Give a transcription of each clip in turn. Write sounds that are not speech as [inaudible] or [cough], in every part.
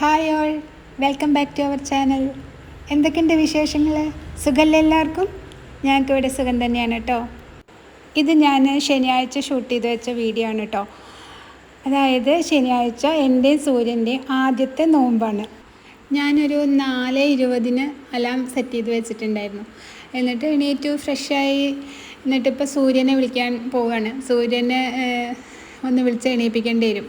Hi all welcome back to our channel എന്തൊക്കെയുണ്ട് വിശേഷങ്ങൾ സുഖമല്ലേ എല്ലാവർക്കും? ഞങ്ങൾക്ക് ഇവിടെ സുഖം തന്നെയാണ് കേട്ടോ. ഇത് ഞാൻ ശനിയാഴ്ച ഷൂട്ട് ചെയ്ത് വെച്ച വീഡിയോ ആണ് കേട്ടോ. അതായത് ശനിയാഴ്ച എന്റെയും സൂര്യന്റെയും ആദ്യത്തെ നോമ്പാണ്. ഞാനൊരു നാല് ഇരുപതിന് അലാം സെറ്റ് ചെയ്ത് വെച്ചിട്ടുണ്ടായിരുന്നു. എന്നിട്ട് എണീറ്റു ഫ്രഷായി. എന്നിട്ടിപ്പോൾ സൂര്യനെ വിളിക്കാൻ പോവുകയാണ് സൂര്യനെ ഒന്ന് വിളിച്ച് എണീപ്പിക്കേണ്ടി വരും.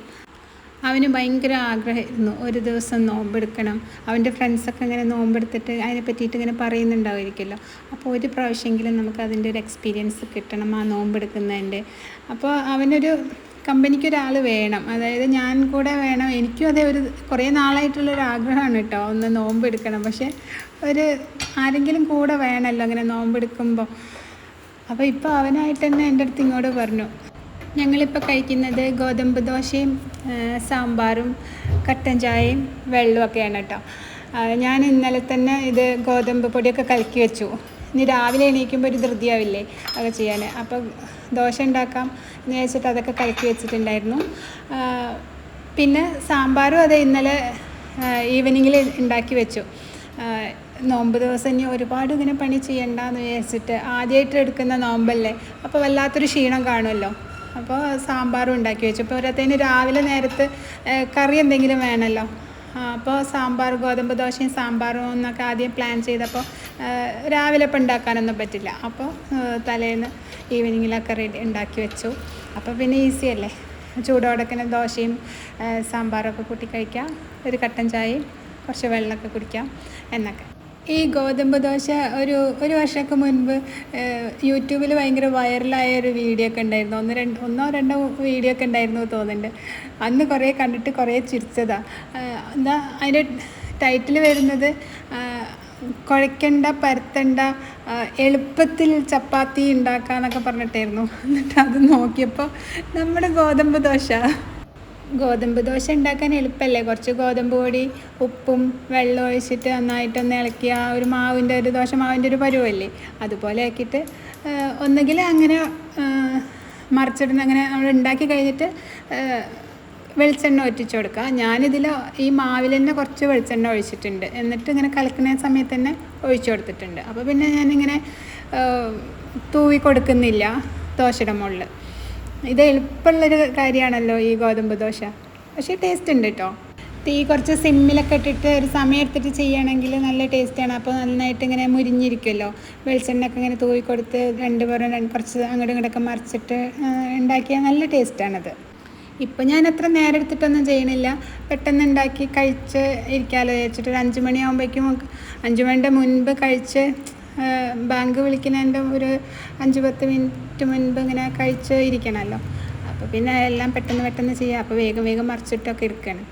അവന് ഭയങ്കര ആഗ്രഹമായിരുന്നു. ഒരു ദിവസം നോമ്പെടുക്കണം. അവന്റെ ഫ്രണ്ട്സൊക്കെ ഇങ്ങനെ നോമ്പെടുത്തിട്ട് അതിനെ പറ്റിയിട്ട് ഇങ്ങനെ പറയുന്നുണ്ടാവുമായിരിക്കുമല്ലോ. അപ്പോൾ ഒരു പ്രാവശ്യമെങ്കിലും നമുക്ക് അതിന്റെ ഒരു എക്സ്പീരിയൻസ് കിട്ടണം ആ നോമ്പെടുക്കുന്നതിന്റെ. അപ്പോൾ അവനൊരു കമ്പനിക്ക് ഒരാൾ വേണം. അതായത് ഞാൻ കൂടെ വേണം. എനിക്കും അതേ ഒരു കുറേ നാളായിട്ടുള്ളൊരു ആഗ്രഹമാണ് കേട്ടോ. ഒന്ന് നോമ്പെടുക്കണം. പക്ഷേ ഒരു ആരെങ്കിലും കൂടെ വേണമല്ലോ അങ്ങനെ നോമ്പെടുക്കുമ്പോൾ. അപ്പോൾ ഇപ്പോൾ അവനായിട്ട് തന്നെ എന്റെ അടുത്ത് ഇങ്ങോട്ട് പറഞ്ഞു. ഞങ്ങളിപ്പോൾ കഴിക്കുന്നത് ഗോതമ്പ് ദോശയും സാമ്പാറും കട്ടൻ ചായയും വെള്ളമൊക്കെയാണ് കേട്ടോ ഞാൻ ഇന്നലെ തന്നെ ഇത് ഗോതമ്പ് പൊടിയൊക്കെ കലക്കി വെച്ചു. ഇനി രാവിലെ എണീക്കുമ്പോൾ ഒരു ധൃതിയാവില്ലേ അതൊക്കെ ചെയ്യാൻ അപ്പോൾ ദോശ ഉണ്ടാക്കാം എന്ന് വെച്ചിട്ട് അതൊക്കെ കലക്കി വെച്ചിട്ടുണ്ടായിരുന്നു. പിന്നെ സാമ്പാറും അത് ഇന്നലെ ഈവനിങ്ങിൽ ഉണ്ടാക്കി വെച്ചു. നോമ്പ് ദിവസം ഇനി ഒരുപാട് ഇങ്ങനെ പണി ചെയ്യണ്ടെന്ന് വിചാരിച്ചിട്ട് ആദ്യമായിട്ട് എടുക്കുന്ന നോമ്പല്ലേ? അപ്പോൾ വല്ലാത്തൊരു ക്ഷീണം കാണുമല്ലോ. അപ്പോൾ സാമ്പാറും ഉണ്ടാക്കി വെച്ചു. ഒരത്തേന് രാവിലെ നേരത്ത് കറി എന്തെങ്കിലും വേണമല്ലോ അപ്പോൾ സാമ്പാർ ഗോതമ്പ് ദോശയും സാമ്പാറും എന്നൊക്കെ ആദ്യം പ്ലാൻ ചെയ്തപ്പോൾ രാവിലെ ഇപ്പം ഉണ്ടാക്കാനൊന്നും പറ്റില്ല. അപ്പോൾ തലേന്ന് ഈവനിങ്ങിലൊക്കെ റെഡി ഉണ്ടാക്കി വെച്ചു. അപ്പോൾ പിന്നെ ഈസി അല്ലേ? ചൂടോടക്കിന് ദോശയും സാമ്പാറൊക്കെ കൂട്ടി കഴിക്കാം. ഒരു കട്ടൻ ചായയും കുറച്ച് വെള്ളമൊക്കെ കുടിക്കാം എന്നൊക്കെ. ഈ ഗോതമ്പ് ദോശ ഒരു ഒരു വർഷമൊക്കെ മുൻപ് യൂട്യൂബിൽ ഭയങ്കര വൈറലായ ഒരു വീഡിയോ ഒക്കെ ഉണ്ടായിരുന്നു. ഒന്ന് രണ്ട് ഒന്നോ രണ്ടോ വീഡിയോ ഒക്കെ ഉണ്ടായിരുന്നു തോന്നുന്നുണ്ട്. അന്ന് കുറേ കണ്ടിട്ട് കുറേ ചിരിച്ചതാണ് എന്താ അതിന്റെ ടൈറ്റിൽ വരുന്നത് കുഴക്കണ്ട പരത്തണ്ട എളുപ്പത്തിൽ ചപ്പാത്തി ഉണ്ടാക്കാന്നൊക്കെ പറഞ്ഞിട്ടായിരുന്നു. എന്നിട്ട് അത് നോക്കിയപ്പോൾ നമ്മുടെ ഗോതമ്പ് ദോശ. ഗോതമ്പ് ദോശ ഉണ്ടാക്കാൻ എളുപ്പമല്ലേ കുറച്ച് ഗോതമ്പ് പൊടി ഉപ്പും വെള്ളം ഒഴിച്ചിട്ട് നന്നായിട്ടൊന്ന് ഇളക്കിയ ഒരു മാവിന്റെ ഒരു ദോശ മാവിന്റെ ഒരു പരുവല്ലേ? അതുപോലെ ആക്കിയിട്ട് ഒന്നുകിൽ അങ്ങനെ മറിച്ചിടുന്ന അങ്ങനെ നമ്മൾ ഉണ്ടാക്കി കഴിഞ്ഞിട്ട് വെളിച്ചെണ്ണ ഒറ്റിച്ചു കൊടുക്കുക. ഞാനിതിൽ ഈ മാവിൽ തന്നെ കുറച്ച് വെളിച്ചെണ്ണ ഒഴിച്ചിട്ടുണ്ട്. എന്നിട്ട് ഇങ്ങനെ കലക്കുന്ന സമയത്ത് തന്നെ ഒഴിച്ചു കൊടുത്തിട്ടുണ്ട്. അപ്പോൾ പിന്നെ ഞാനിങ്ങനെ തൂവി കൊടുക്കുന്നില്ല ദോശയുടെ മുകളിൽ. ഇത് എളുപ്പമുള്ളൊരു കാര്യമാണല്ലോ ഈ ഗോതമ്പ് ദോശ. പക്ഷേ ടേസ്റ്റ് ഉണ്ട് കേട്ടോ തീ കുറച്ച് സിമ്മിലൊക്കെ ഇട്ടിട്ട് ഒരു സമയം എടുത്തിട്ട് ചെയ്യുകയാണെങ്കിൽ നല്ല ടേസ്റ്റാണ് അപ്പോൾ നന്നായിട്ട് ഇങ്ങനെ മുരിഞ്ഞിരിക്കുമല്ലോ. വെളിച്ചെണ്ണ ഒക്കെ ഇങ്ങനെ തൂവി കൊടുത്ത് രണ്ട് പേരും രണ്ട് കുറച്ച് അങ്ങോട്ടും ഇങ്ങോട്ടൊക്കെ മറിച്ചിട്ട് ഉണ്ടാക്കിയാൽ നല്ല ടേസ്റ്റാണത് ഇപ്പം ഞാൻ അത്ര നേരം എടുത്തിട്ടൊന്നും ചെയ്യണില്ല. പെട്ടെന്ന് ഉണ്ടാക്കി കഴിച്ച് ഇരിക്കാമല്ലോ വിചാരിച്ചിട്ട് ഒരു അഞ്ച് മണിയാകുമ്പോഴേക്കും അഞ്ച് മണിന്റെ മുൻപ് കഴിച്ച് ബാങ്ക് വിളിക്കുന്നതിന്റെ ഒരു അഞ്ച് പത്ത് മിനിറ്റ് മുൻപ് ഇങ്ങനെ കഴിച്ച് ഇരിക്കണമല്ലോ. അപ്പോൾ പിന്നെ എല്ലാം പെട്ടെന്ന് പെട്ടെന്ന് ചെയ്യാം. അപ്പോൾ വേഗം വേഗം മറിച്ചിട്ടൊക്കെ എടുക്കണം.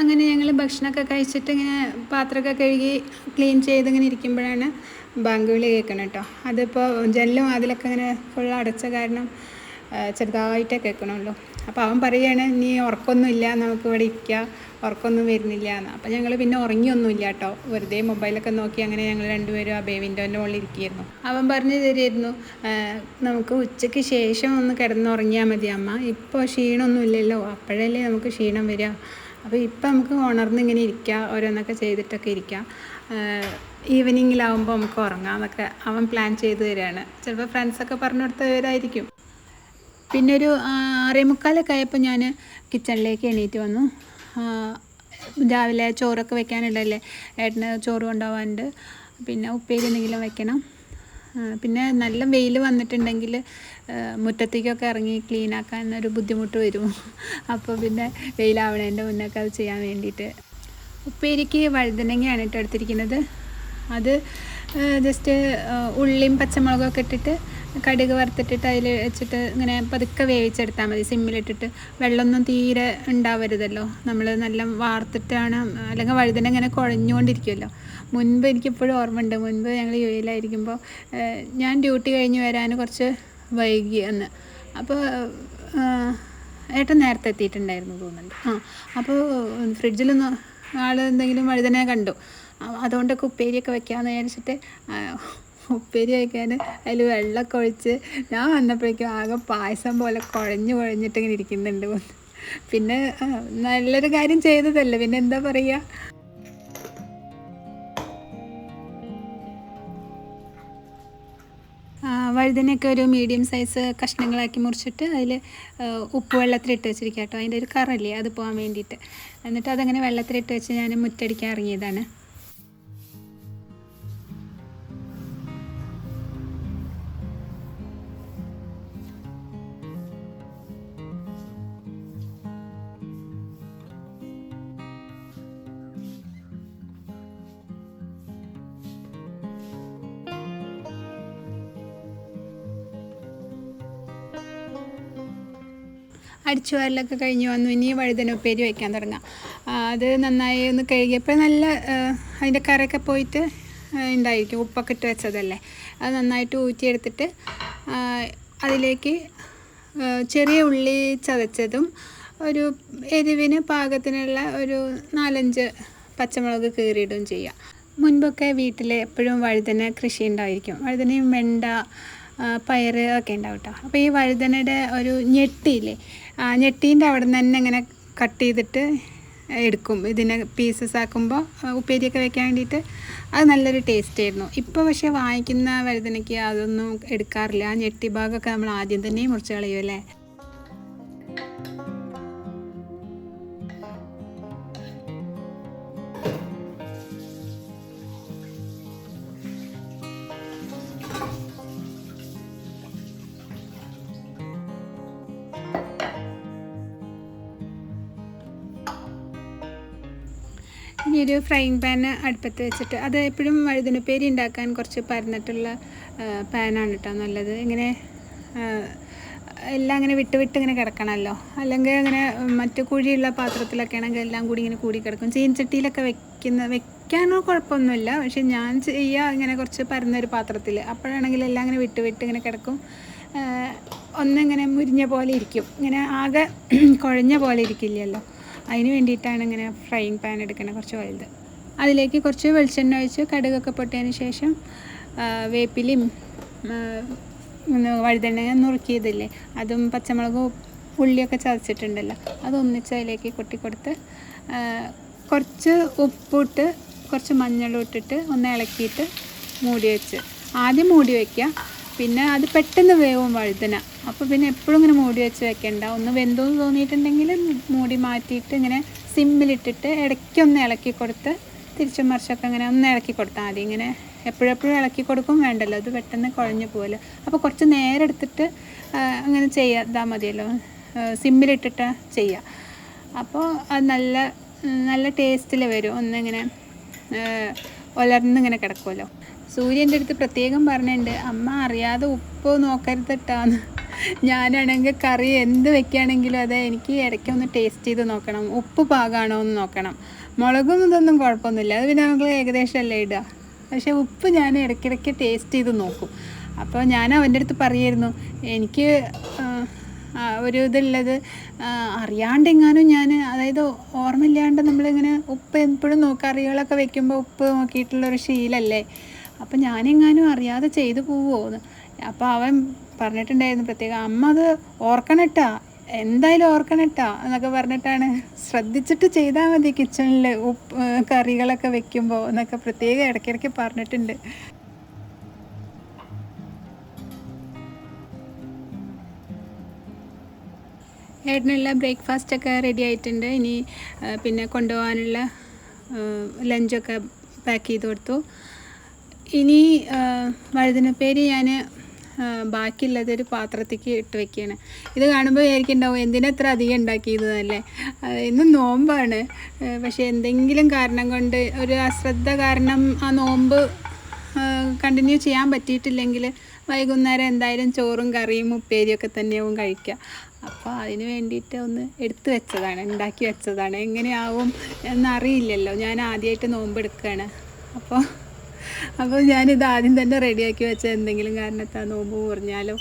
അങ്ങനെ ഞങ്ങൾ ഭക്ഷണമൊക്കെ കഴിച്ചിട്ട് ഇങ്ങനെ പാത്രമൊക്കെ കഴുകി ക്ലീൻ ചെയ്ത് ഇങ്ങനെ ഇരിക്കുമ്പോഴാണ് ബാങ്ക് വിളി കേൾക്കണം കേട്ടോ. അതിപ്പോൾ ജനലും അതിലൊക്കെ ഇങ്ങനെ ഫുൾ അടച്ച കാരണം ചെറുതായിട്ടേ കേൾക്കണുള്ളൂ. അപ്പോൾ അവൻ പറയുകയാണ് നീ ഉറക്കമൊന്നുമില്ല നമുക്ക് ഇവിടെ ഇരിക്കുക ഉറക്കമൊന്നും വരുന്നില്ല എന്ന്. അപ്പോൾ ഞങ്ങൾ പിന്നെ ഉറങ്ങിയൊന്നുമില്ല കേട്ടോ. വെറുതെ മൊബൈലൊക്കെ നോക്കി അങ്ങനെ ഞങ്ങൾ രണ്ടുപേരും ആ ബേ വിൻഡോന്റെ മുകളിൽ ഇരിക്കുകയായിരുന്നു. അവൻ പറഞ്ഞു തരുമായിരുന്നു നമുക്ക് ഉച്ചയ്ക്ക് ശേഷം ഒന്ന് കിടന്നുറങ്ങിയാൽ മതി അമ്മ. ഇപ്പോൾ ക്ഷീണമൊന്നും ഇല്ലല്ലോ. അപ്പോഴല്ലേ നമുക്ക് ക്ഷീണം വരിക. അപ്പോൾ ഇപ്പം നമുക്ക് ഉണർന്ന് ഇങ്ങനെ ഇരിക്കുക ഓരോന്നൊക്കെ ചെയ്തിട്ടൊക്കെ ഇരിക്കുക ഈവനിങ്ങിലാവുമ്പോൾ നമുക്ക് ഉറങ്ങാമെന്നൊക്കെ അവൻ പ്ലാൻ ചെയ്ത് തരികയാണ് ചിലപ്പോൾ ഫ്രണ്ട്സൊക്കെ പറഞ്ഞു കൊടുത്തവരായിരിക്കും പിന്നെ ഒരു ആറേ മുക്കാലൊക്കെ ആയപ്പോൾ ഞാൻ കിച്ചണിലേക്ക് എണീറ്റ് വന്നു. രാവിലെ ചോറൊക്കെ വെക്കാനുണ്ടല്ലേ? ഏട്ടന് ചോറ് കൊണ്ടുപോകാനുണ്ട് പിന്നെ ഉപ്പേരി എന്തെങ്കിലും വെക്കണം. പിന്നെ നല്ല വെയിൽ വന്നിട്ടുണ്ടെങ്കിൽ മുറ്റത്തേക്കൊക്കെ ഇറങ്ങി ക്ലീൻ ആക്കാൻ ഒരു ബുദ്ധിമുട്ട് വരും. അപ്പോൾ പിന്നെ വെയിലാവണേന്റെ മുന്നൊക്കെ അത് ചെയ്യാൻ വേണ്ടിയിട്ട്. ഉപ്പേരിക്ക് വഴുതനങ്ങയാണ് ഇട്ട് എടുത്തിരിക്കുന്നത്. അത് ജസ്റ്റ് ഉള്ളിയും പച്ചമുളകൊക്കെ ഇട്ടിട്ട് കടുക് വറുത്തിട്ടിട്ട് അതിൽ വെച്ചിട്ട് ഇങ്ങനെ പതുക്കെ വേവിച്ചെടുത്താൽ മതി. സിമ്മിലിട്ടിട്ട് വെള്ളമൊന്നും തീരെ ഉണ്ടാവരുതല്ലോ. നമ്മൾ നല്ല വാർത്തിട്ടാണ് അല്ലെങ്കിൽ വഴുതന ഇങ്ങനെ കുഴഞ്ഞുകൊണ്ടിരിക്കുമല്ലോ. മുൻപ് എനിക്കിപ്പോഴും ഓർമ്മയുണ്ട്. മുൻപ് ഞങ്ങൾ യു എയിലായിരിക്കുമ്പോൾ ഞാൻ ഡ്യൂട്ടി കഴിഞ്ഞ് വരാൻ കുറച്ച് വൈകി അന്ന്. അപ്പോൾ ഏട്ടൻ നേരത്തെ എത്തിയിട്ടുണ്ടായിരുന്നു തോന്നുന്നുണ്ട്. ആ അപ്പോൾ ഫ്രിഡ്ജിലൊന്ന് ആൾ എന്തെങ്കിലും വഴുതന കണ്ടു. അതുകൊണ്ടൊക്കെ ഉപ്പേരിയൊക്കെ വെക്കാമെന്ന് വിചാരിച്ചിട്ട് ഉപ്പേരി വയ്ക്കാൻ അതിൽ വെള്ളമൊക്കെ ഒഴിച്ച് ഞാൻ വന്നപ്പോഴേക്കും ആകെ പായസം പോലെ കുഴഞ്ഞു കുഴഞ്ഞിട്ട് ഇങ്ങനെ ഇരിക്കുന്നുണ്ട് പിന്നെ നല്ലൊരു കാര്യം ചെയ്തതല്ലേ. പിന്നെ എന്താ പറയുക ആ, വഴുതനയൊക്കെ ഒരു മീഡിയം സൈസ് കഷ്ണങ്ങളാക്കി മുറിച്ചിട്ട് അതിൽ ഉപ്പ് വെള്ളത്തിലിട്ട് വെച്ചിരിക്കാം കേട്ടോ അതിന്റെ ഒരു കറല്ലേ അത് പോകാൻ വേണ്ടിയിട്ട്. എന്നിട്ട് അതങ്ങനെ വെള്ളത്തിലിട്ട് വെച്ച് ഞാൻ മുറ്റടിക്കാൻ ഇറങ്ങിയതാണ്. അടിച്ചു വാരലൊക്കെ കഴിഞ്ഞ് വന്നു. ഇനി വഴുതന ഉപ്പേരി വയ്ക്കാൻ തുടങ്ങാം. അത് നന്നായി ഒന്ന് കഴുകിയപ്പോൾ നല്ല അതിന്റെ കറയൊക്കെ പോയിട്ട് ഉണ്ടായിരിക്കും ഉപ്പൊക്കെ ഇട്ട് വെച്ചതല്ലേ. അത് നന്നായിട്ട് ഊറ്റിയെടുത്തിട്ട് അതിലേക്ക് ചെറിയ ഉള്ളി ചതച്ചതും ഒരു എരിവിന് പാകത്തിനുള്ള ഒരു നാലഞ്ച് പച്ചമുളക് കീറിയിടുകയും ചെയ്യാം. മുൻപൊക്കെ വീട്ടിൽ എപ്പോഴും വഴുതന കൃഷി ഉണ്ടായിരിക്കും. വഴുതനയും വെണ്ട ആ, പയറ് ഒക്കെ ഉണ്ടാവും കേട്ടോ അപ്പോൾ ഈ വഴുതനയുടെ ഒരു ഞെട്ടിയില്ലേ ആ ഞെട്ടീന്റെ അവിടെ നിന്ന് തന്നെ ഇങ്ങനെ കട്ട് ചെയ്തിട്ട് എടുക്കും. ഇതിനെ പീസസ് ആക്കുമ്പോൾ ഉപ്പേരിയൊക്കെ വെക്കാൻ വേണ്ടിയിട്ട്. അത് നല്ലൊരു ടേസ്റ്റ് ആയിരുന്നു. ഇപ്പോൾ പക്ഷേ വാങ്ങിക്കുന്ന വഴുതനയ്ക്ക് അതൊന്നും എടുക്കാറില്ല. ആ ഞെട്ടി ഭാഗമൊക്കെ നമ്മൾ ആദ്യം തന്നെ മുറിച്ച് കളയും അല്ലേ ഇനി ഒരു ഫ്രൈങ് പാൻ അടുപ്പത്ത് വെച്ചിട്ട് അത് എപ്പോഴും വഴുതനപ്പേരി ഉണ്ടാക്കാൻ കുറച്ച് പരന്നിട്ടുള്ള പാനാണ് കേട്ടോ നല്ലത്. ഇങ്ങനെ എല്ലാം അങ്ങനെ വിട്ട് വിട്ട് ഇങ്ങനെ കിടക്കണമല്ലോ അല്ലെങ്കിൽ അങ്ങനെ മറ്റു കുഴിയുള്ള പാത്രത്തിലൊക്കെ ആണെങ്കിൽ എല്ലാം കൂടി ഇങ്ങനെ കൂടി കിടക്കും. ചീൻചട്ടിയിലൊക്കെ വെക്കുന്ന വെക്കാനോ കുഴപ്പമൊന്നുമില്ല. പക്ഷെ ഞാൻ ചെയ്യുക ഇങ്ങനെ കുറച്ച് പരന്നൊരു പാത്രത്തിൽ. അപ്പോഴാണെങ്കിൽ എല്ലാം ഇങ്ങനെ വിട്ട് വിട്ട് ഇങ്ങനെ കിടക്കും. ഒന്നിങ്ങനെ മുരിഞ്ഞ പോലെ ഇരിക്കും. ഇങ്ങനെ ആകെ [clears throat] കുഴഞ്ഞ പോലെ ഇരിക്കില്ലല്ലോ. അതിന് വേണ്ടിയിട്ടാണ് ഇങ്ങനെ ഫ്രൈയിങ് പാൻ എടുക്കുന്നത് കുറച്ച് വലുത്. അതിലേക്ക് കുറച്ച് വെളിച്ചെണ്ണ ഒഴിച്ച് കടുകൊക്കെ പൊട്ടിയതിന് ശേഷം വേപ്പിലയും ഒന്ന് നുറുക്കിയതില്ലേ അതും പച്ചമുളകും ഉള്ളിയൊക്കെ ചതച്ചിട്ടുണ്ടല്ലോ അത് ഒന്നിച്ച് അതിലേക്ക് കൊട്ടിക്കൊടുത്ത് കുറച്ച് ഉപ്പിട്ട് കുറച്ച് മഞ്ഞളും ഇട്ടിട്ട് ഒന്ന് ഇളക്കിയിട്ട് മൂടി വെച്ച്. ആദ്യം മൂടി വയ്ക്കുക പിന്നെ അത് പെട്ടെന്ന് വേവും വഴുതന. അപ്പോൾ പിന്നെ എപ്പോഴും ഇങ്ങനെ മൂടി വെച്ച് വെക്കേണ്ട. ഒന്ന് വെന്തോന്ന് തോന്നിയിട്ടുണ്ടെങ്കിൽ മൂടി മാറ്റിയിട്ട് ഇങ്ങനെ സിമ്മിലിട്ടിട്ട് ഇടയ്ക്കൊന്ന് ഇളക്കി കൊടുത്ത് തിരിച്ചും മറിച്ചൊക്കെ ഇങ്ങനെ ഒന്ന് ഇളക്കി കൊടുത്താൽ മതി. ഇങ്ങനെ എപ്പോഴെപ്പോഴും ഇളക്കി കൊടുക്കും വേണ്ടല്ലോ. അത് പെട്ടെന്ന് കുഴഞ്ഞു പോകുമല്ലോ അപ്പോൾ കുറച്ച് നേരം എടുത്തിട്ട് അങ്ങനെ ചെയ്താൽ മതിയല്ലോ. സിമ്മിലിട്ടിട്ട് ചെയ്യുക അപ്പോൾ അത് നല്ല നല്ല ടേസ്റ്റിൽ വരും. ഒന്നിങ്ങനെ ഒലർന്നിങ്ങനെ കിടക്കുമല്ലോ സൂര്യന്റെ അടുത്ത് പ്രത്യേകം പറഞ്ഞിട്ടുണ്ട് അമ്മ അറിയാതെ ഉപ്പ് നോക്കരുതട്ടാന്ന്. ഞാനാണെങ്കിൽ കറി എന്ത് വെക്കുകയാണെങ്കിലും അതെ എനിക്ക് ഇടയ്ക്ക് ഒന്ന് ടേസ്റ്റ് ചെയ്ത് നോക്കണം. ഉപ്പ് പാകാണോ എന്ന് നോക്കണം. മുളകും ഇതൊന്നും കുഴപ്പമൊന്നുമില്ല. അത് പിന്നെ നമുക്ക് ഏകദേശം അല്ലേ ഇടുക? പക്ഷേ ഉപ്പ് ഞാൻ ഇടയ്ക്കിടയ്ക്ക് ടേസ്റ്റ് ചെയ്ത് നോക്കും. അപ്പോൾ ഞാൻ അവന്റെ അടുത്ത് പറയായിരുന്നു എനിക്ക് ഒരു ഇതുള്ളത് അറിയാണ്ടെങ്ങാനും ഞാൻ അതായത് ഓർമ്മയില്ലാണ്ട് നമ്മളിങ്ങനെ ഉപ്പ് എപ്പോഴും നോക്കുക കറികളൊക്കെ വെക്കുമ്പോൾ ഉപ്പ് നോക്കിയിട്ടുള്ളൊരു ശീലമല്ലേ അപ്പം ഞാനെങ്ങാനും അറിയാതെ ചെയ്തു പോവുമോ അപ്പോൾ അവൻ പറഞ്ഞിട്ടുണ്ടായിരുന്നു പ്രത്യേകം അമ്മ അത് ഓർക്കണട്ടാ എന്തായാലും ഓർക്കണട്ടാ എന്നൊക്കെ പറഞ്ഞിട്ടാണ് ശ്രദ്ധിച്ചിട്ട് ചെയ്താൽ മതി കിച്ചണിൽ ഉപ്പ് കറികളൊക്കെ വെക്കുമ്പോൾ എന്നൊക്കെ പ്രത്യേകം ഇടയ്ക്കിടയ്ക്ക് പറഞ്ഞിട്ടുണ്ട്. ഏട്ടനുള്ള ബ്രേക്ക്ഫാസ്റ്റ് ഒക്കെ റെഡി ആയിട്ടുണ്ട്. ഇനി പിന്നെ കൊണ്ടുപോകാനുള്ള ലഞ്ചൊക്കെ പാക്ക് ചെയ്ത് കൊടുത്തു. ഇനി ആ, പേര് ഞാൻ ബാക്കിയുള്ളത് ഒരു പാത്രത്തേക്ക് ഇട്ട് വെക്കുകയാണ് ഇത് കാണുമ്പോൾ വിചാരിക്കുന്നുണ്ടാവും എന്തിനാ ഇത്ര അധികം ഉണ്ടാക്കിയതല്ലേ ഇന്ന് നോമ്പാണ്. പക്ഷെ എന്തെങ്കിലും കാരണം കൊണ്ട് ഒരു അശ്രദ്ധ കാരണം ആ നോമ്പ് കണ്ടിന്യൂ ചെയ്യാൻ പറ്റിയിട്ടില്ലെങ്കിൽ വൈകുന്നേരം എന്തായാലും ചോറും കറിയും ഉപ്പേരിയൊക്കെ തന്നെയാവും കഴിക്കുക. അപ്പോൾ അതിന് വേണ്ടിയിട്ട് ഒന്ന് എടുത്തു വെച്ചതാണ് ഉണ്ടാക്കി വെച്ചതാണ്. എങ്ങനെയാവും എന്നറിയില്ലല്ലോ. ഞാൻ ആദ്യമായിട്ട് നോമ്പ് എടുക്കുകയാണ്. അപ്പോൾ അപ്പോൾ ഞാനിത് ആദ്യം തന്നെ റെഡിയാക്കി വെച്ച എന്തെങ്കിലും കാരണത്താൽ നോമ്പ് മുറിഞ്ഞാലോ?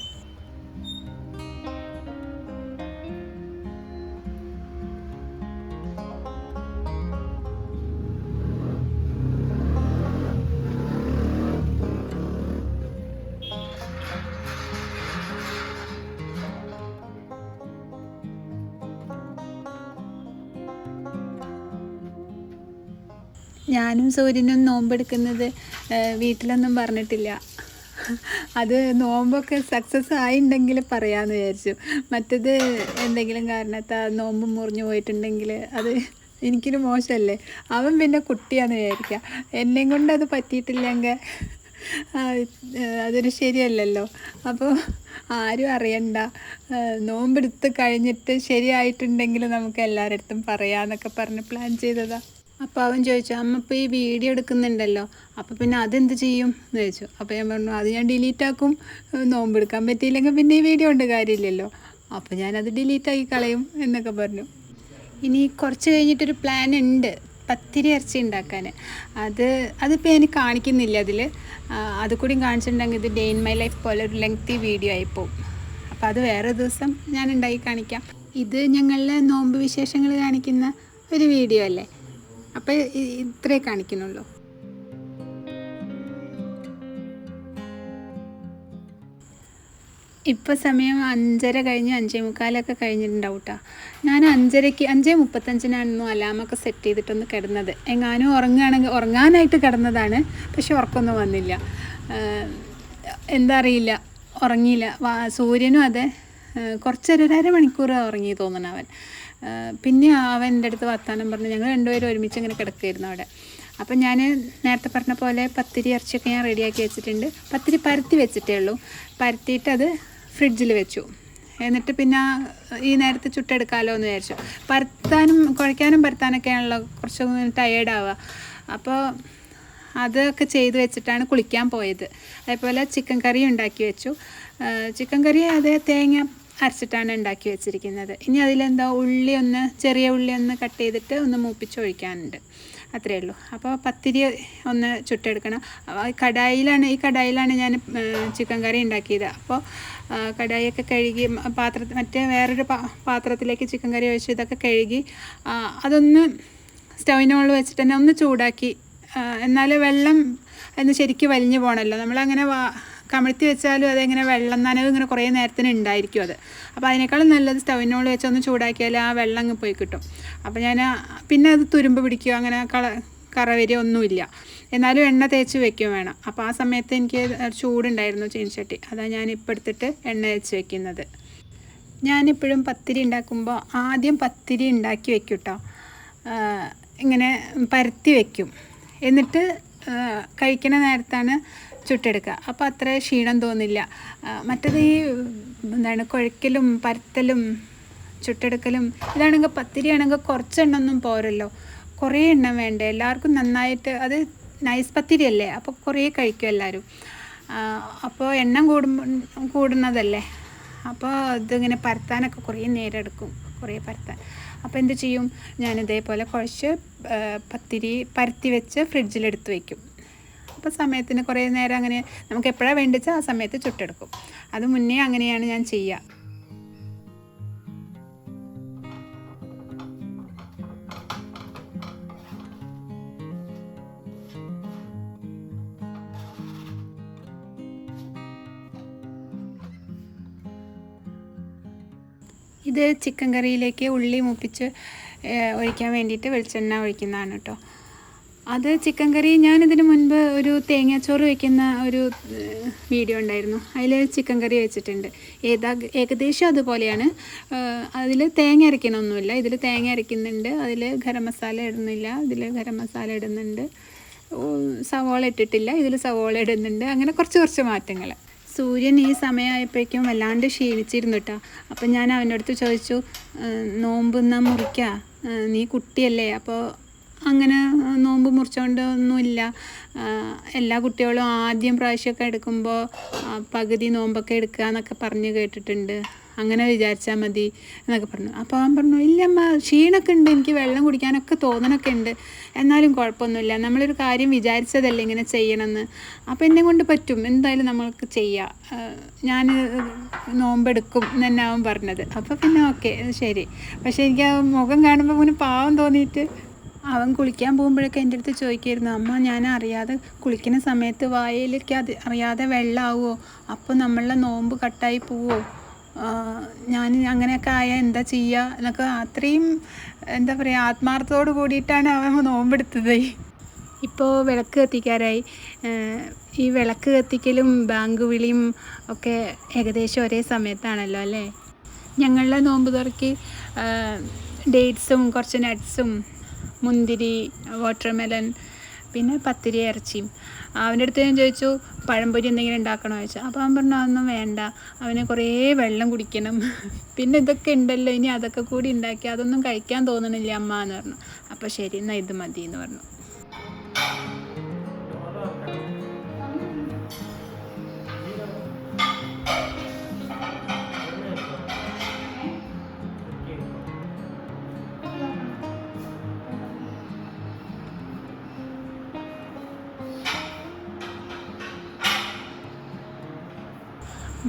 ഞാനും സൂര്യനും നോമ്പെടുക്കുന്നത് വീട്ടിലൊന്നും പറഞ്ഞിട്ടില്ല. അത് നോമ്പൊക്കെ സക്സസ് ആയിണ്ടെങ്കിൽ പറയാമെന്ന് വിചാരിച്ചു. മറ്റത് എന്തെങ്കിലും കാരണത്താൽ നോമ്പ് മുറിഞ്ഞു പോയിട്ടുണ്ടെങ്കിൽ അത് എനിക്കൊരു മോശമല്ലേ അവൻ പിന്നെ കുട്ടിയാന്ന് വിചാരിക്കുക എന്നെയും കൊണ്ട് അത് പറ്റിയിട്ടില്ലെങ്കിൽ അതൊരു ശരിയല്ലല്ലോ. അപ്പോൾ ആരും അറിയണ്ട. നോമ്പെടുത്ത് കഴിഞ്ഞിട്ട് ശരിയായിട്ടുണ്ടെങ്കിൽ നമുക്ക് എല്ലാവരുടെ അടുത്തും പറയാമെന്നൊക്കെ പറഞ്ഞ് പ്ലാൻ ചെയ്തതാ. അപ്പോൾ അവൻ ചോദിച്ചു അമ്മ ഇപ്പോൾ ഈ വീഡിയോ എടുക്കുന്നുണ്ടല്ലോ അപ്പോൾ പിന്നെ അതെന്ത് ചെയ്യും? എന്ന് ചോദിച്ചു. അപ്പോൾ ഞാൻ പറഞ്ഞു അത് ഞാൻ ഡിലീറ്റ് ആക്കും. നോമ്പെടുക്കാൻ പറ്റിയില്ലെങ്കിൽ പിന്നെ ഈ വീഡിയോ ഉണ്ട് കാര്യമില്ലല്ലോ. അപ്പോൾ ഞാനത് ഡിലീറ്റ് ആക്കി കളയും എന്നൊക്കെ പറഞ്ഞു. ഇനി കുറച്ച് കഴിഞ്ഞിട്ടൊരു പ്ലാൻ ഉണ്ട് പത്തിരി ഇറച്ചി ഉണ്ടാക്കാൻ. അത് അതിപ്പോൾ എനിക്ക് കാണിക്കുന്നില്ല അതിൽ അത് കൂടി കാണിച്ചിട്ടുണ്ടെങ്കിൽ ഇത് ഡേ ഇൻ മൈ ലൈഫ് പോലെ ഒരു ലെങ്തി വീഡിയോ ആയിപ്പോവും അപ്പോൾ അത് വേറെ ദിവസം ഞാൻ ഉണ്ടാക്കി കാണിക്കാം. ഇത് ഞങ്ങളുടെ നോമ്പ് വിശേഷങ്ങൾ കാണിക്കുന്ന ഒരു വീഡിയോ അല്ലേ? അപ്പോൾ ഇത്രേ കാണിക്കുന്നുള്ളൂ. ഇപ്പോൾ സമയം അഞ്ചര കഴിഞ്ഞ് അഞ്ചേ മുക്കാലൊക്കെ കഴിഞ്ഞിട്ടുണ്ടാവും കേട്ടോ ഞാൻ അഞ്ചരയ്ക്ക് അഞ്ചേ മുപ്പത്തഞ്ചിനായിരുന്നു അലാമൊക്കെ സെറ്റ് ചെയ്തിട്ടൊന്ന് കിടന്നത്. എങ്ങാനും ഉറങ്ങുകയാണെങ്കിൽ ഉറങ്ങാനായിട്ട് കിടന്നതാണ് പക്ഷെ ഉറക്കൊന്നും വന്നില്ല. എന്താ അറിയില്ല ഉറങ്ങിയില്ല. സൂര്യനും അതെ. കുറച്ചൊരു അരമണിക്കൂർ ഉറങ്ങി തോന്നണം അവൻ പിന്നെ അവൻ എന്റെ അടുത്ത് വർത്താനം പറഞ്ഞു ഞങ്ങൾ രണ്ടുപേരും ഒരുമിച്ച് ഇങ്ങനെ കിടക്കുമായിരുന്നു അവിടെ. അപ്പം ഞാൻ നേരത്തെ പറഞ്ഞ പോലെ പത്തിരി ഇറച്ചിയൊക്കെ ഞാൻ റെഡിയാക്കി വെച്ചിട്ടുണ്ട്. പത്തിരി പരത്തി വെച്ചിട്ടേ ഉള്ളൂ. പരത്തിയിട്ട് അത് ഫ്രിഡ്ജിൽ വെച്ചു. എന്നിട്ട് പിന്നെ ഈ നേരത്തെ ചുട്ടെടുക്കാമല്ലോ എന്ന് വിചാരിച്ചു. പരത്താനും കുഴയ്ക്കാനും പരത്താനൊക്കെ പരത്താനൊക്കെയാണല്ലോ കുറച്ച് ടയേർഡാവുക അപ്പോൾ അതൊക്കെ ചെയ്ത് വെച്ചിട്ടാണ് കുളിക്കാൻ പോയത്. അതേപോലെ ചിക്കൻ കറി ഉണ്ടാക്കി വെച്ചു. ചിക്കൻ കറി അതേ തേങ്ങ അരച്ചിട്ടാണ് ഉണ്ടാക്കി വെച്ചിരിക്കുന്നത്. ഇനി അതിലെന്താ ഉള്ളി ഒന്ന് ചെറിയ ഉള്ളി ഒന്ന് കട്ട് ചെയ്തിട്ട് ഒന്ന് മൂപ്പിച്ചൊഴിക്കാനുണ്ട് അത്രയേ ഉള്ളൂ. അപ്പോൾ പത്തിരി ഒന്ന് ചുട്ടെടുക്കണം. കടായിലാണ് ഈ കടായിലാണ് ഞാൻ ചിക്കൻ കറി ഉണ്ടാക്കിയത്. അപ്പോൾ കടായിയൊക്കെ കഴുകി പാത്ര മറ്റേ വേറൊരു പാത്രത്തിലേക്ക് ചിക്കൻ കറി ഒഴിച്ച് ഇതൊക്കെ കഴുകി അതൊന്ന് സ്റ്റൗവിന് മുകളിൽ വെച്ചിട്ട് തന്നെ ഒന്ന് ചൂടാക്കി എന്നാൽ വെള്ളം എന്ന് ശരിക്കും വലിഞ്ഞു പോകണമല്ലോ നമ്മളങ്ങനെ കമിഴ്ത്തി വെച്ചാലും അതെങ്ങനെ വെള്ളം നനവ് ഇങ്ങനെ കുറേ നേരത്തിന് ഉണ്ടായിരിക്കും അത്. അപ്പോൾ അതിനേക്കാളും നല്ലത് സ്റ്റൗവിനോട് വെച്ചൊന്ന് ചൂടാക്കിയാൽ ആ വെള്ളം അങ്ങ് പോയി കിട്ടും. അപ്പോൾ ഞാൻ പിന്നെ അത് തുരുമ്പ് പിടിക്കുക അങ്ങനെ കള കറവരി ഒന്നുമില്ല. എന്നാലും എണ്ണ തേച്ച് വെക്കുകയും വേണം. അപ്പോൾ ആ സമയത്ത് എനിക്ക് ചൂടുണ്ടായിരുന്നു ചീനിച്ചട്ടി. അതാണ് ഞാൻ ഇപ്പോൾ എടുത്തിട്ട് എണ്ണ തേച്ച് വെക്കുന്നത്. ഞാനിപ്പോഴും പത്തിരി ഉണ്ടാക്കുമ്പോൾ ആദ്യം പത്തിരി ഉണ്ടാക്കി വെക്കും കേട്ടോ. ഇങ്ങനെ പരത്തി വെക്കും. എന്നിട്ട് ആ, കഴിക്കണ നേരത്താണ് ചുട്ടെടുക്കുക. അപ്പോൾ അത്ര ക്ഷീണം തോന്നില്ല. മറ്റത് ഈ എന്താണ് കുഴക്കലും പരത്തലും ചുട്ടെടുക്കലും ഇതാണെങ്കിൽ പത്തിരി ആണെങ്കിൽ കുറച്ചെണ്ണൊന്നും പോരല്ലോ. കുറേ എണ്ണം വേണ്ടേ? എല്ലാവർക്കും നന്നായിട്ട് അത് നൈസ് പത്തിരി അല്ലേ അപ്പോൾ കുറേ കഴിക്കും എല്ലാവരും. അപ്പോൾ എണ്ണം കൂടുമ്പോൾ കൂടുന്നതല്ലേ? അപ്പോൾ ഇതിങ്ങനെ പരത്താനൊക്കെ കുറേ നേരം എടുക്കും. കുറേ പരത്താൻ. അപ്പോൾ എന്ത് ചെയ്യും? ഞാൻ ഇതേപോലെ കുഴച്ച് പത്തിരി പരത്തി വെച്ച് ഫ്രിഡ്ജിലെടുത്ത് വയ്ക്കും അപ്പോൾ സമയത്തിന് കുറേ നേരം അങ്ങനെ നമുക്ക് എപ്പോഴാണ് വേണ്ടിച്ചാൽ ആ സമയത്ത് ചുട്ടെടുക്കും. അത് മുന്നേ അങ്ങനെയാണ് ഞാൻ ചെയ്യുക ഇത് ചിക്കൻ കറിയിലേക്ക് ഉള്ളി മൂപ്പിച്ച് ഒഴിക്കാൻ വേണ്ടിയിട്ട് വെളിച്ചെണ്ണ ഒഴിക്കുന്നതാണ് കേട്ടോ. അത് ചിക്കൻ കറി ഞാനിതിന് മുൻപ് ഒരു തേങ്ങാച്ചോറ് വെക്കുന്ന ഒരു വീഡിയോ ഉണ്ടായിരുന്നു. അതിൽ ചിക്കൻ കറി വെച്ചിട്ടുണ്ട്. ഏതാ ഏകദേശം അതുപോലെയാണ്. അതിൽ തേങ്ങ അരയ്ക്കണമൊന്നുമില്ല. ഇതിൽ തേങ്ങ അരയ്ക്കുന്നുണ്ട്. അതിൽ ഗരം മസാല ഇടുന്നില്ല. ഇതിൽ ഗരം മസാല ഇടുന്നുണ്ട്. സവോള ഇട്ടിട്ടില്ല. ഇതിൽ സവോള ഇടുന്നുണ്ട്. അങ്ങനെ കുറച്ച് കുറച്ച് മാറ്റങ്ങൾ. സൂര്യൻ ഈ സമയമായപ്പോഴേക്കും വല്ലാണ്ട് ക്ഷീണിച്ചിരുന്നു കേട്ടോ അപ്പം ഞാൻ അവന്റെ അടുത്ത് ചോദിച്ചു നോമ്പുന്ന മുറിക്കുക നീ കുട്ടിയല്ലേ അപ്പോൾ അങ്ങനെ നോമ്പ് മുറിച്ചുകൊണ്ടൊന്നുമില്ല എല്ലാ കുട്ടികളും ആദ്യം പ്രാവശ്യമൊക്കെ എടുക്കുമ്പോൾ പകുതി നോമ്പൊക്കെ എടുക്കുക എന്നൊക്കെ പറഞ്ഞ് കേട്ടിട്ടുണ്ട്. അങ്ങനെ വിചാരിച്ചാൽ മതി എന്നൊക്കെ പറഞ്ഞു. അപ്പോൾ അവൻ പറഞ്ഞു ഇല്ലമ്മ ക്ഷീണമൊക്കെ ഉണ്ട് എനിക്ക് വെള്ളം കുടിക്കാനൊക്കെ തോന്നണൊക്കെ ഉണ്ട്. എന്നാലും കുഴപ്പമൊന്നുമില്ല. നമ്മളൊരു കാര്യം വിചാരിച്ചതല്ലേ ഇങ്ങനെ ചെയ്യണമെന്ന്. അപ്പോൾ എന്നെ കൊണ്ട് പറ്റും. എന്തായാലും നമ്മൾക്ക് ചെയ്യാം. ഞാൻ നോമ്പെടുക്കും എന്നെ അവൻ പറഞ്ഞത്. അപ്പോൾ പിന്നെ ഓക്കെ ശരി. പക്ഷേ എനിക്ക് ആ മുഖം കാണുമ്പോൾ ഇങ്ങനെ പാവം തോന്നിയിട്ട് അവൻ കുളിക്കാൻ പോകുമ്പോഴൊക്കെ എന്റെ അടുത്ത് ചോദിക്കായിരുന്നു അമ്മ ഞാൻ അറിയാതെ കുളിക്കുന്ന സമയത്ത് വായയിലേക്ക് അത് അറിയാതെ വെള്ളമാവുമോ അപ്പോൾ നമ്മളുടെ നോമ്പ് കട്ടായി പോവോ? ഞാൻ അങ്ങനെയൊക്കെ ആയ എന്താ ചെയ്യുക എന്നൊക്കെ അത്രയും എന്താ പറയുക ആത്മാർത്ഥത്തോട് കൂടിയിട്ടാണ് അവൻ നോമ്പെടുത്തത്. ഇപ്പോൾ വിളക്ക് കത്തിക്കാറായി ഈ വിളക്ക് കത്തിക്കലും ബാങ്ക് വിളിയും ഒക്കെ ഏകദേശം ഒരേ സമയത്താണല്ലോ അല്ലേ? ഞങ്ങളുടെ നോമ്പ് തുറക്ക് ഡേറ്റ്സും കുറച്ച് നട്ട്സും മുന്തിരി വാട്ടർമെലൺ പിന്നെ പത്തിരി ഇറച്ചിയും. അവന്റെ അടുത്ത് ഞാൻ ചോദിച്ചു പഴംപൊരി എന്തെങ്കിലും ഉണ്ടാക്കണോ? ചോദിച്ചു. അപ്പോൾ അവൻ പറഞ്ഞു അതൊന്നും വേണ്ട. അവന് കുറേ വെള്ളം കുടിക്കണം. [laughs] പിന്നെ ഇതൊക്കെ ഉണ്ടല്ലോ ഇനി അതൊക്കെ കൂടി ഉണ്ടാക്കി അതൊന്നും കഴിക്കാൻ തോന്നണില്ല അമ്മ എന്ന് പറഞ്ഞു. അപ്പോൾ ശരി എന്നാൽ ഇത് മതി എന്ന് പറഞ്ഞു.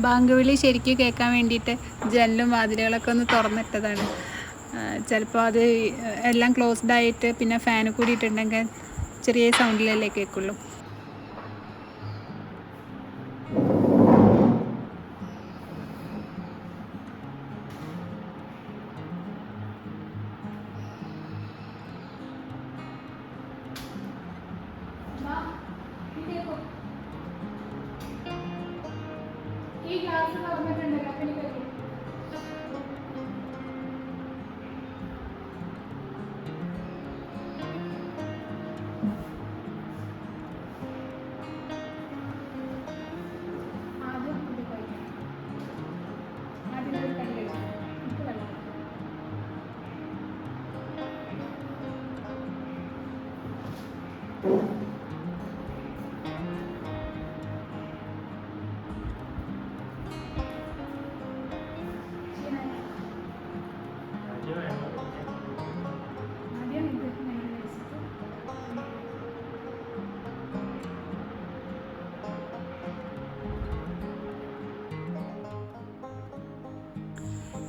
ബാങ്ക് വിളി ശരിക്കും കേൾക്കാൻ വേണ്ടിയിട്ട് ജനലും വാതിലുകളൊക്കെ ഒന്ന് തുറന്നിട്ടതാണ്. ചിലപ്പോൾ അത് എല്ലാം ക്ലോസ്ഡ് ആയിട്ട് പിന്നെ ഫാന് കൂടിയിട്ടുണ്ടെങ്കിൽ ചെറിയ സൗണ്ടിലല്ലേ കേൾക്കുള്ളൂ.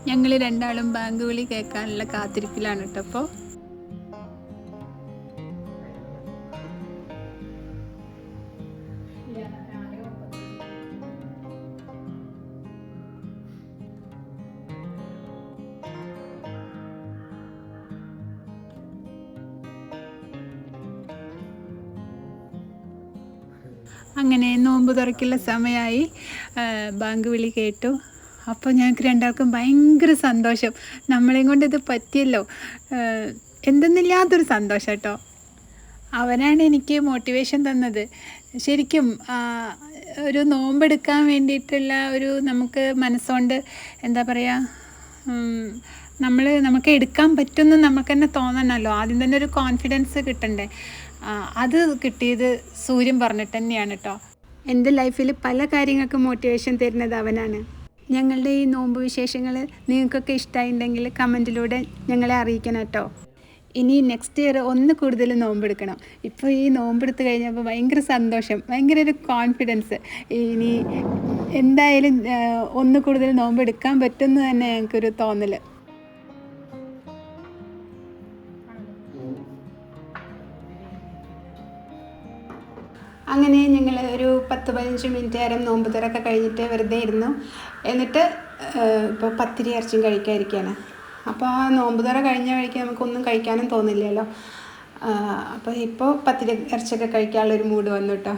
ഞങ്ങൾ രണ്ടാളും ബാങ്ക് വിളി കേൾക്കാനുള്ള കാത്തിരിപ്പിലാണ് കേട്ടോ അപ്പോൾ അങ്ങനെ നോമ്പ് തുറക്കുള്ള സമയമായി ബാങ്ക് വിളി കേട്ടു. അപ്പോൾ ഞങ്ങൾക്ക് രണ്ടാൾക്കും ഭയങ്കര സന്തോഷം. നമ്മളെയും കൊണ്ട് ഇത് പറ്റിയല്ലോ. എന്തെന്നില്ലാത്തൊരു സന്തോഷം കേട്ടോ അവനാണ് എനിക്ക് മോട്ടിവേഷൻ തന്നത്. ശരിക്കും ഒരു നോമ്പെടുക്കാൻ വേണ്ടിയിട്ടുള്ള ഒരു നമുക്ക് മനസ്സുകൊണ്ട് എന്താ പറയുക നമ്മൾ നമുക്ക് എടുക്കാൻ പറ്റുമെന്ന് നമുക്ക് തന്നെ തോന്നണമല്ലോ ആദ്യം തന്നെ ഒരു കോൺഫിഡൻസ് കിട്ടണ്ടേ. അത് കിട്ടിയത് സൂര്യൻ പറഞ്ഞിട്ട് തന്നെയാണ് കേട്ടോ എന്റെ ലൈഫിൽ പല കാര്യങ്ങൾക്കും മോട്ടിവേഷൻ തരുന്നത് അവനാണ്. ഞങ്ങളുടെ ഈ നോമ്പ് വിശേഷങ്ങൾ നിങ്ങൾക്കൊക്കെ ഇഷ്ടമായിട്ടുണ്ടെങ്കിൽ കമന്റിലൂടെ ഞങ്ങളെ അറിയിക്കണം കേട്ടോ. ഇനി നെക്സ്റ്റ് ഇയർ ഒന്ന് കൂടുതൽ നോമ്പെടുക്കണം. ഇപ്പോൾ ഈ നോമ്പെടുത്ത് കഴിഞ്ഞപ്പോൾ ഭയങ്കര സന്തോഷം ഭയങ്കര ഒരു കോൺഫിഡൻസ് ഇനി എന്തായാലും ഒന്ന് കൂടുതൽ നോമ്പെടുക്കാൻ പറ്റുമെന്ന് തന്നെ ഞങ്ങൾക്കൊരു തോന്നൽ അങ്ങനെ ഞങ്ങൾ ഒരു പത്ത് പതിനഞ്ച് മിനിറ്റ് നേരം നോമ്പ് തുറക്കെ കഴിഞ്ഞിട്ട് വെറുതെ ഇരുന്നു. എന്നിട്ട് ഇപ്പോൾ പത്തിരി ഇറച്ചിയും കഴിക്കാതിരിക്കുകയാണ് അപ്പോൾ ആ നോമ്പ് തുറ കഴിഞ്ഞ വഴിക്ക് നമുക്കൊന്നും കഴിക്കാനും തോന്നില്ലല്ലോ. അപ്പോൾ ഇപ്പോൾ പത്തിരി ഇറച്ചിയൊക്കെ കഴിക്കാനുള്ളൊരു മൂഡ് വന്നു കേട്ടോ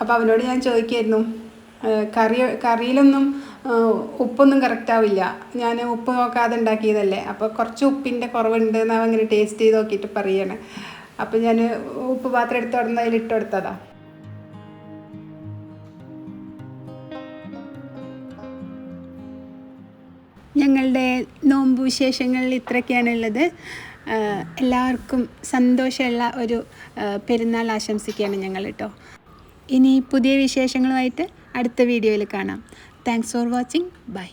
അപ്പോൾ അവനോട് ഞാൻ ചോദിക്കായിരുന്നു കറി കറിയിലൊന്നും ഉപ്പൊന്നും കറക്റ്റ് ആവില്ല. ഞാൻ ഉപ്പ് നോക്കാതെ ഉണ്ടാക്കിയതല്ലേ. അപ്പോൾ കുറച്ച് ഉപ്പിന്റെ കുറവുണ്ട് എന്ന് അങ്ങനെ ടേസ്റ്റ് ചെയ്ത് നോക്കിയിട്ട് പറയാണ്. അപ്പോൾ ഞാൻ ഉപ്പ് പാത്രം എടുത്ത് തുടർന്ന് അതിൽ ഇട്ട് കൊടുത്തതാണ് ഞങ്ങളുടെ നോമ്പ് വിശേഷങ്ങളിൽ ഇത്രയൊക്കെയാണുള്ളത്. എല്ലാവർക്കും സന്തോഷമുള്ള ഒരു പെരുന്നാൾ ആശംസിക്കുകയാണ് ഞങ്ങൾ കേട്ടോ ഇനി പുതിയ വിശേഷങ്ങളുമായിട്ട് അടുത്ത വീഡിയോയിൽ കാണാം. Thanks for watching bye